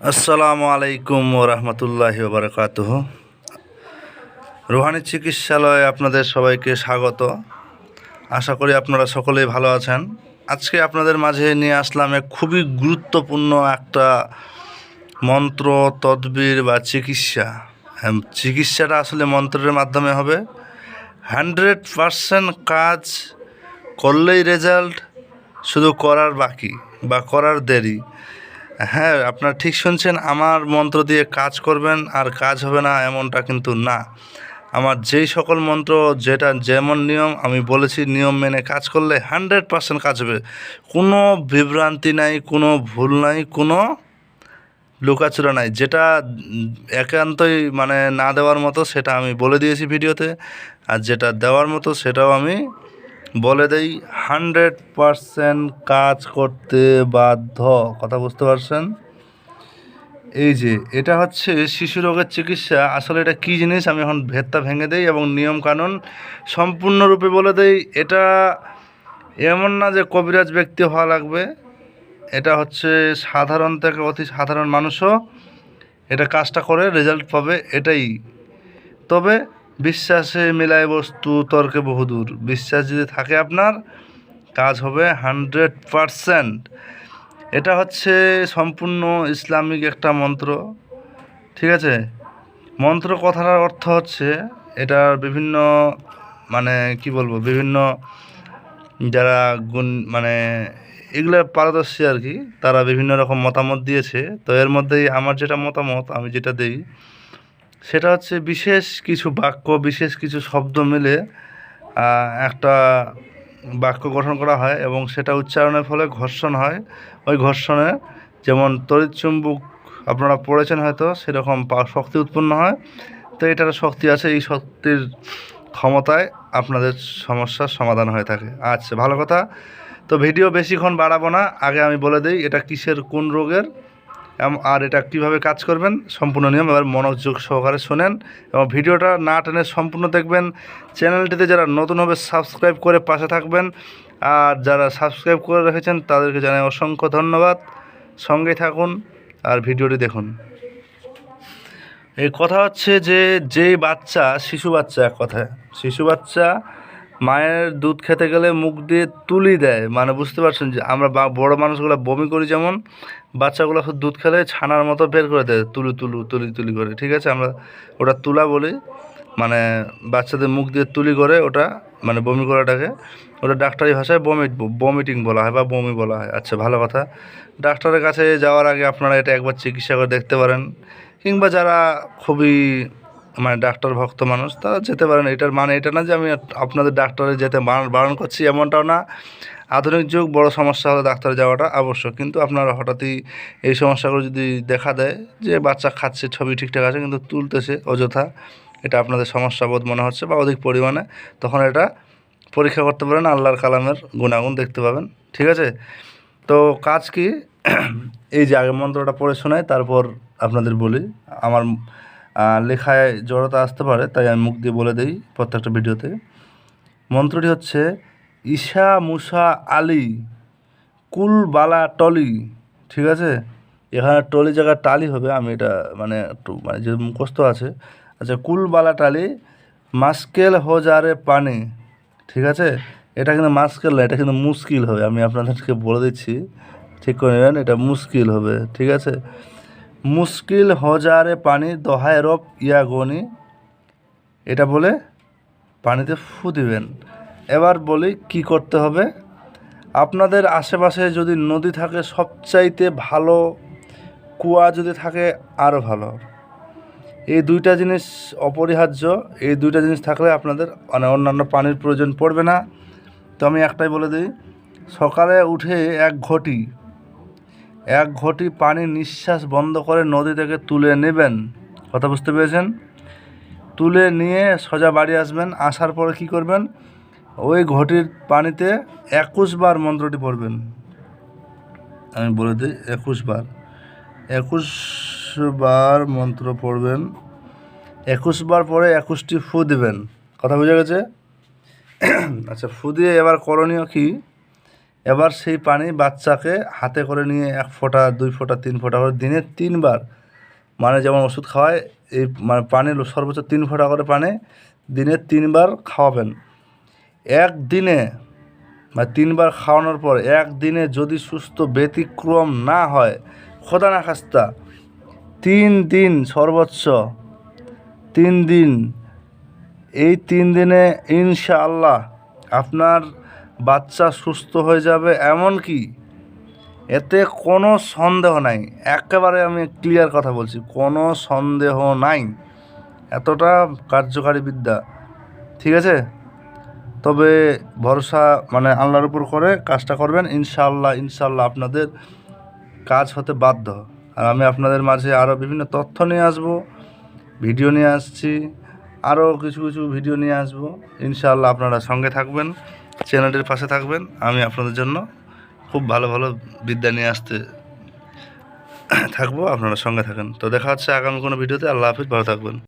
আসসালামু আলাইকুম ও রহমতুল্লাহি বারকাত রুহানি চিকিৎসালয়ে আপনাদের সবাইকে স্বাগত। আশা করি আপনারা সকলেই ভালো আছেন। আজকে আপনাদের মাঝে নিয়ে আসলাম এক খুবই গুরুত্বপূর্ণ একটা মন্ত্র তদবির বা চিকিৎসা। হ্যাঁ, চিকিৎসাটা আসলে মন্ত্রের মাধ্যমে হবে। হান্ড্রেড পারসেন্ট কাজ করলেই রেজাল্ট শুধু করার বাকি বা করার দেরি। হ্যাঁ আপনারা ঠিক শুনছেন, আমার মন্ত্র দিয়ে কাজ করবেন আর কাজ হবে না এমনটা কিন্তু না। আমার যেই সকল মন্ত্র, যেটা যেমন নিয়ম, আমি বলেছি নিয়ম মেনে কাজ করলে হান্ড্রেড পার্সেন্ট কাজ হবে। কোনো বিভ্রান্তি নাই, কোনো ভুল নাই, কোনো লুকাচুরা নাই। যেটা একান্তই মানে না দেওয়ার মতো, সেটা আমি বলে দিয়েছি ভিডিওতে। আর যেটা দেওয়ার মতো, সেটাও আমি বলে দেই, হান্ড্রেড পারসেন্ট কাজ করতে বাধ্য। কথা বুঝতে পারছেন? এই যে, এটা হচ্ছে শিশু রোগের চিকিৎসা। আসলে এটা কী জিনিস? আমি এখন ভেদটা ভেঙে দেই এবং নিয়ম কানুন সম্পূর্ণরূপে বলে দেই, এটা এমন না যে কবিরাজ ব্যক্তি হওয়া লাগবে। এটা হচ্ছে সাধারণ থেকে অতি সাধারণ মানুষও এটা কাজটা করে, রেজাল্ট পাবে এটাই। তবে বিশ্বাসে মিলায় বস্তু, তর্কে বহুদূর বিশ্বাস যদি থাকে আপনার, কাজ হবে হান্ড্রেড পারসেন্ট। এটা হচ্ছে সম্পূর্ণ ইসলামিক একটা মন্ত্র। ঠিক আছে? মন্ত্র কথাটার অর্থ হচ্ছে, এটার বিভিন্ন মানে কি বলব, বিভিন্ন যারা গুণ মানে এগুলোর পারদর্শী আর কি, তারা বিভিন্ন রকম মতামত দিয়েছে। তো এর মধ্যেই আমার যেটা মতামত, আমি যেটা দিই সেটা হচ্ছে বিশেষ কিছু বাক্য, বিশেষ কিছু শব্দ মিলে একটা বাক্য গঠন করা হয় এবং সেটা উচ্চারণের ফলে ঘর্ষণ হয়। ওই ঘর্ষণে যেমন তড়িৎ চুম্বক আপনারা পড়েছেন হয়তো, সেরকম শক্তি উৎপন্ন হয়। তো এটার শক্তি আছে, এই শক্তির ক্ষমতায় আপনাদের সমস্যার সমাধান হয়ে থাকে। আচ্ছা ভালো কথা। তো ভিডিও বেশিক্ষণ বাড়াবো না। আগে আমি বলে দিই, এটা কিসের, কোন রোগের? আর এটা কীভাবে কাজ করবেন, সম্পূর্ণ নিয়ম এবার মনোযোগ সহকারে শোনেন এবং ভিডিওটা না টেনে সম্পূর্ণ দেখবেন। চ্যানেলটিতে যারা নতুন হবে, সাবস্ক্রাইব করে পাশে থাকবেন। আর যারা সাবস্ক্রাইব করে রেখেছেন, তাদেরকে জানাই অসংখ্য ধন্যবাদ। সঙ্গে থাকুন আর ভিডিওটি দেখুন। এই কথা হচ্ছে যে, যেই বাচ্চা, শিশু বাচ্চা এক কথায়, শিশু বাচ্চা মায়ের দুধ খেতে গেলে মুখ দিয়ে তুলি দেয়। মানে বুঝতে পারছেন যে আমরা বড় মানুষগুলো বমি করি যেমন, বাচ্চাগুলো দুধ খেলে ছানার মতো বের করে দেয়, তুলু তুলু তুলি তুলি করে। ঠিক আছে? আমরা ওটা তুলা বলি। মানে বাচ্চাদের মুখ দিয়ে তুলি করে ওটা মানে বমি করাটাকে। ওটা ডাক্তারি ভাষায় বমিট বমিটিং বলা হয় বা বমি বলা হয়। আচ্ছা ভালো কথা। ডাক্তারের কাছে যাওয়ার আগে আপনারা এটা একবার চিকিৎসা করে দেখতে পারেন। কিংবা যারা খুবই মানে ডাক্তার, ভক্ত মানুষ, তারা যেতে পারেন এটার মানে এটা না যে আমি আপনাদের ডাক্তারে যেতে বারণ করছি এমনটাও না। আধুনিক যুগ, বড় সমস্যা হলে ডাক্তারে যাওয়াটা আবশ্যক। কিন্তু আপনারা হঠাৎই এই সমস্যাগুলো যদি দেখা দেয় যে বাচ্চা খাচ্ছে, ছবি ঠিকঠাক আছে, কিন্তু তুলতেছে অযথা, এটা আপনাদের সমস্যা বোধ মনে হচ্ছে বা অধিক পরিমাণে, তখন এটা পরীক্ষা করতে পারেন, আল্লাহর কালামের গুণাগুণ দেখতে পাবেন। ঠিক আছে? তো কাজ কি? এই যে আগে মন্ত্রটা পড়ে শোনাই, তারপর আপনাদের বলি। আমার লেখায় জড়তা আসতে পারে, তাই আমি মুখ দিয়ে বলে দিই প্রত্যেকটা ভিডিওতে। মন্ত্রটি হচ্ছে, ঈশা মুসা আলী কুল বালা টলি, ঠিক আছে? এখানে টলি জায়গায় টালি হবে, আমি এটা মানে একটু মানে যে মুখস্থ আছে। আচ্ছা কুল বালা টালি, মাস্কেল হোজারে পানি, ঠিক আছে? এটা কিন্তু মাস্কেল না, এটা কিন্তু মুশকিল হবে, আমি আপনাদেরকে বলে দিচ্ছি, ঠিক করে নেবেন, এটা মুশকিল হবে, ঠিক আছে? মুশকিল হজারে পানি দহায় রব ইয়া গনি। এটা বলে পানিতে ফু দিবেন। এবার বলি কি করতে হবে? আপনাদের আশেপাশে যদি নদী থাকে, সবচাইতে ভালো কুয়া যদি থাকে আরও ভালো। এই দুইটা জিনিস অপরিহার্য। এই দুইটা জিনিস থাকলে আপনাদের মানে অন্যান্য পানির প্রয়োজন পড়বে না। তো আমি একটাই বলে দিই, সকালে উঠে এক ঘটি এক ঘটি পানি নিঃশ্বাস বন্ধ করে নদী থেকে তুলে নেবেন। কথা বুঝতে পেরেছেন? তুলে নিয়ে সোজা বাড়ি আসবেন, আসার পরে কি করবেন? ওই ঘটির পানিতে একুশ বার মন্ত্রটি পড়বেন। আমি বলে দিই, একুশ বার। একুশ বার মন্ত্র পড়বেন। একুশ বার পরে একুশটি ফু দিবেন। কথা বোঝা গেছে? আচ্ছা ফু দিয়ে এবার করণীয় কি? এবার সেই পানি বাচ্চাকে হাতে করে নিয়ে এক ফোঁটা, দুই ফোঁটা, তিন ফোঁটা করে দিনে তিনবার মানে যেমন ওষুধ খাওয়ায়, এই মানে পানি সর্বোচ্চ তিন ফোঁটা করে পানি দিনে তিনবার খাওয়াবেন। একদিনে বা তিনবার খাওয়ানোর পর একদিনে যদি সুস্থ ব্যতিক্রম না হয়, খোদা না খাস্তা, তিন দিন সর্বোচ্চ, তিন দিন, এই তিন দিনে ইনশাআল্লাহ আপনার বাচ্চা সুস্থ হয়ে যাবে এমন কি? এতে কোনো সন্দেহ নাই। একেবারে আমি ক্লিয়ার কথা বলছি, কোনো সন্দেহ নাই। এতটা কার্যকারী বিদ্যা। ঠিক আছে? তবে ভরসা মানে আল্লাহর উপর করে কাজটা করবেন। ইনশাল্লাহ ইনশাল্লাহ আপনাদের কাজ হতে বাধ্য। আর আমি আপনাদের মাঝে আরও বিভিন্ন তথ্য নিয়ে আসব, ভিডিও নিয়ে আসছি আরও কিছু কিছু ভিডিও নিয়ে আসব। ইনশাআল্লাহ আপনারা সঙ্গে থাকবেন। চ্যানেলের পাশে থাকবেন। আমি আপনাদের জন্য খুব ভালো ভালো বিদ্যা নিয়ে আসতে থাকব। আপনারা সঙ্গে থাকেন। তো দেখা হচ্ছে আগামী কোনো ভিডিওতে। আল্লাহ হাফিজ, ভালো থাকবেন।